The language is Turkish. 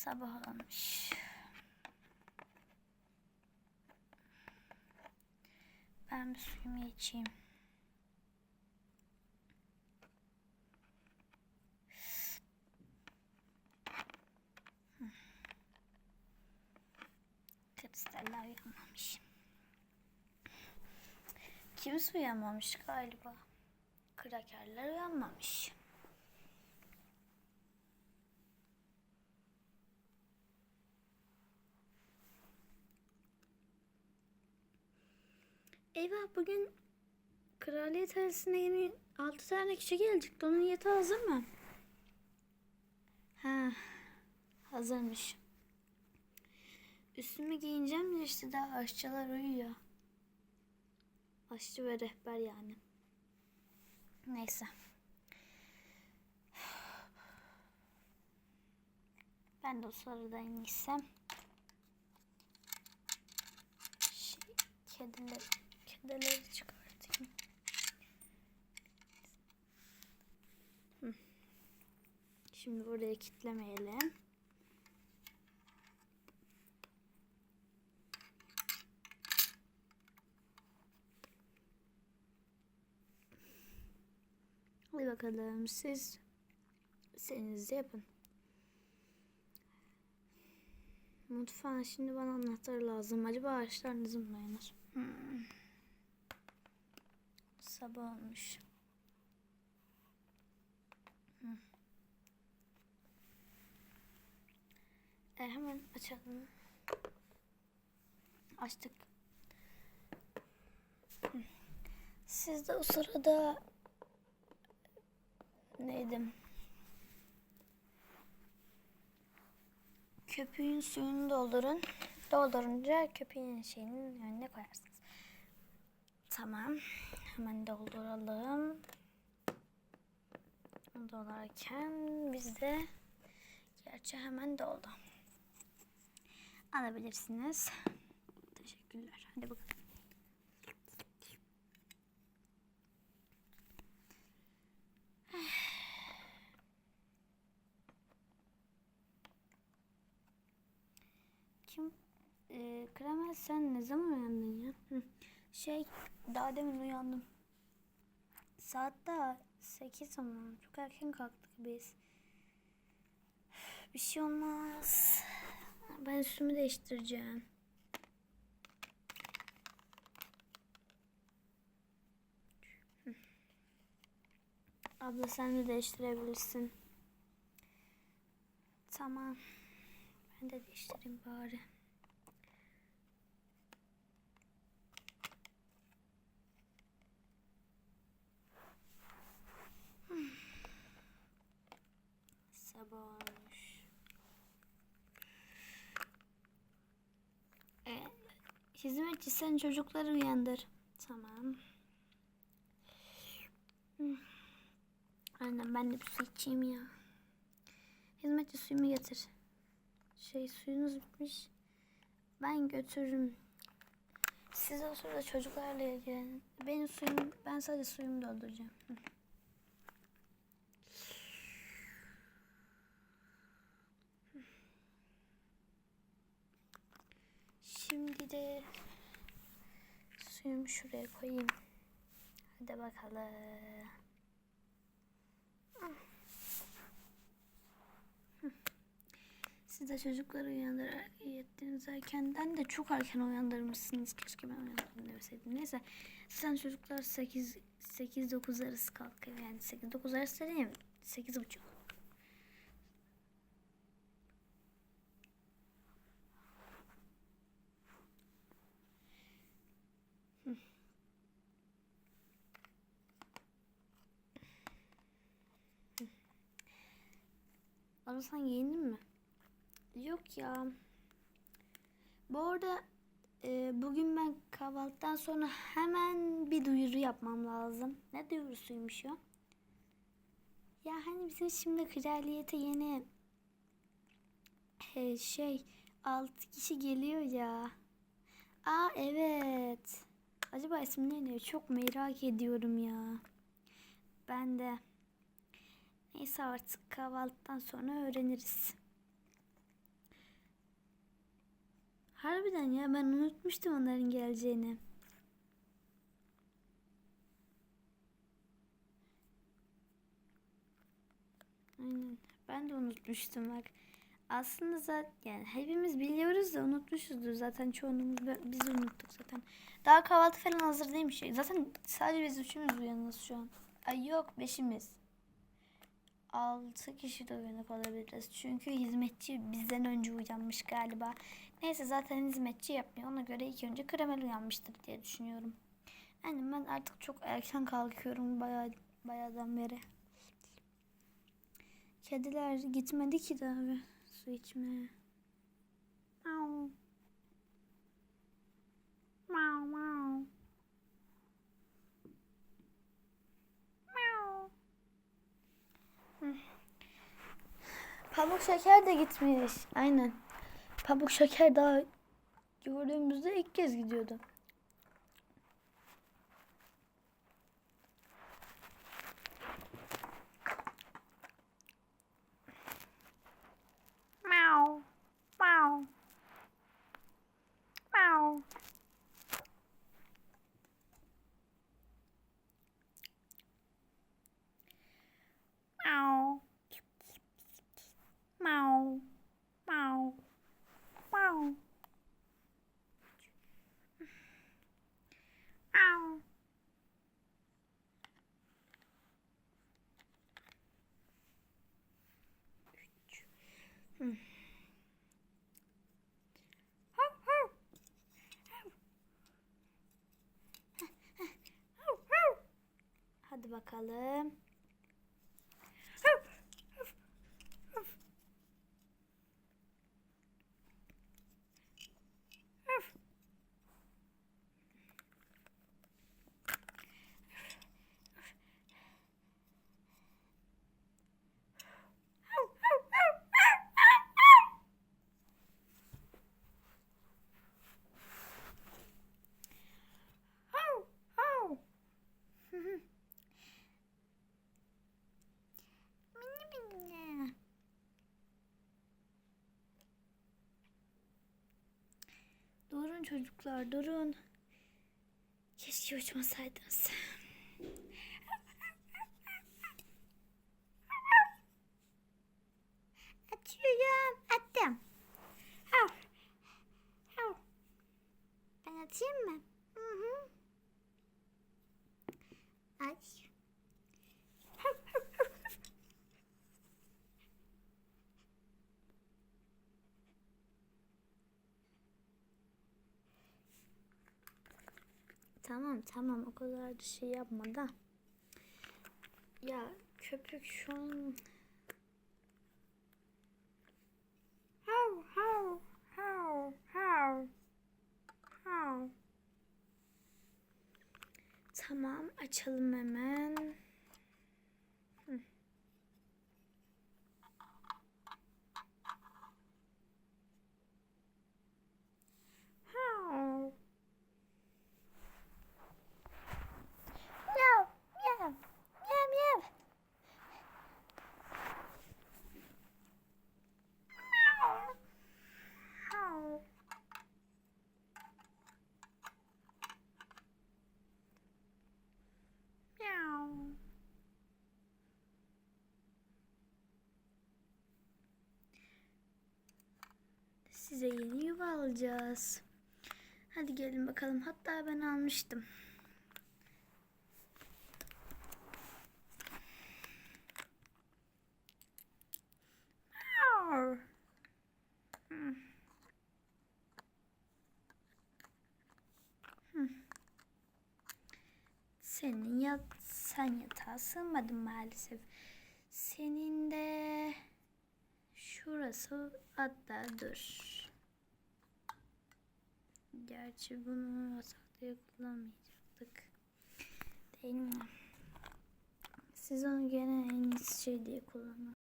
Sabah olmuş. Ben bir suyumu içeyim. Kristaller uyanmamış. Kimse uyanmamış galiba. Krakerler uyanmamış. Eyvah bugün kraliyet arasında yeni 6 tane kişi gelecek. Onun niyeti hazır mı? Ha, hazırmış. Üstümü giyineceğim de işte daha aşçılar uyuyor. Aşçı ve rehber yani. Neyse. Ben de o sırada iyisi şey, kedileri, kedileri çıkartayım. Şimdi buraya kitlemeyelim. Hadi bakalım siz istediğinizi yapın. Mutfağın şimdi bana anahtarı lazım. Acaba ağaçlar ne zaman dayanır? Hmm. Sabah olmuş. E, hemen açalım. Açtık. Siz de o sırada neydi? Köpüğün suyunu doldurun. Doldurunca köpüğün şeyinin önüne koyarsınız. Tamam. Hemen dolduralım. Dolarken bizde gerçi hemen doldu. Alabilirsiniz. Teşekkürler. Hadi bakalım. Kim? Ee, Kremel sen ne zaman uyandın ya? Şey daha demin uyandım. Saat daha 8 ama çok erken kalktık biz. Bir şey olmaz. Ben üstümü değiştireceğim. Abla sen de değiştirebilirsin. Tamam. Ben de değiştireyim bari. Hmm. Sabah olmuş. Ee, hizmetçi sen çocukları uyandır. Tamam. Hmm. Annem ben de bir su içeyim ya. Hizmetçi suyumu getir. Şey suyunuz bitmiş. Ben götürürüm. Siz o sırada çocuklarla ilgilenin. Benim suyum, ben sadece suyumu dolduracağım. Hı. Şimdi de suyumu şuraya koyayım. Hadi bakalım. Siz de çocukları uyandırarak iyi ettiniz. Erkenden de çok erken uyandırmışsınız. Keşke ben uyandırdım demeseydim. Neyse sen çocuklar 8 8-9 arası kalkıyor. Yani 8-9 arası değil 8 buçuk. Ama sen giyindin mi? Yok ya. Bu arada e, bugün ben kahvaltıdan sonra hemen bir duyuru yapmam lazım. Ne duyurusuymuş o? Ya hani bizim şimdi kraliyete yeni e, şey 6 kişi geliyor ya. Aa evet. Acaba isimleri ne? Çok merak ediyorum ya. Ben de. Neyse artık kahvaltıdan sonra öğreniriz. Harbiden ya ben unutmuştum onların geleceğini. Aynen. Ben de unutmuştum bak. Aslında zaten yani hepimiz biliyoruz da unutmuşuzdur zaten çoğunluğumuz biz unuttuk zaten. Daha kahvaltı falan hazır değilmiş. Zaten sadece biz üçümüz uyanız şu an. Ay yok beşimiz. Altı kişi de uyanık olabiliriz. Çünkü hizmetçi bizden önce uyanmış galiba. Neyse zaten hizmetçi yapmıyor. Ona göre ilk önce Kremel uyanmıştır diye düşünüyorum. Yani ben artık çok erken kalkıyorum bayağı bayağıdan beri. Kediler gitmedi ki daha su içmeye. Miau. Miau miau. Miau. Hı. Pamuk şeker de gitmiş. Aynen. Pamuk şeker daha gördüğümüzde ilk kez gidiyordu. Meow. Meow. Meow. Meow. Meow. Meow. Meow. Hmm. Hadi bakalım. Çocuklar durun. Keşke uçmasaydınız. Açıyorum. Attım. Hav. Hav. Ben atayım mı? Hı hı. Aç. Hav, hav, hav, hav. Tamam tamam o kadar da şey yapma da. Ya köpük şu an... Hav hav hav hav hav. Tamam açalım hemen. Hı. Hav. Meow, meow, meow, meow. Meow. Meow. Meow. Size yeni yuva alacağız. Hadi gelin bakalım. Hatta ben almıştım. Senin yat sen yatağa sığmadın maalesef. Senin de şurası hatta dur. Gerçi bunu yatakta kullanmayacaktık. Değil mi? Siz onu gene en iyisi şey diye kullanın.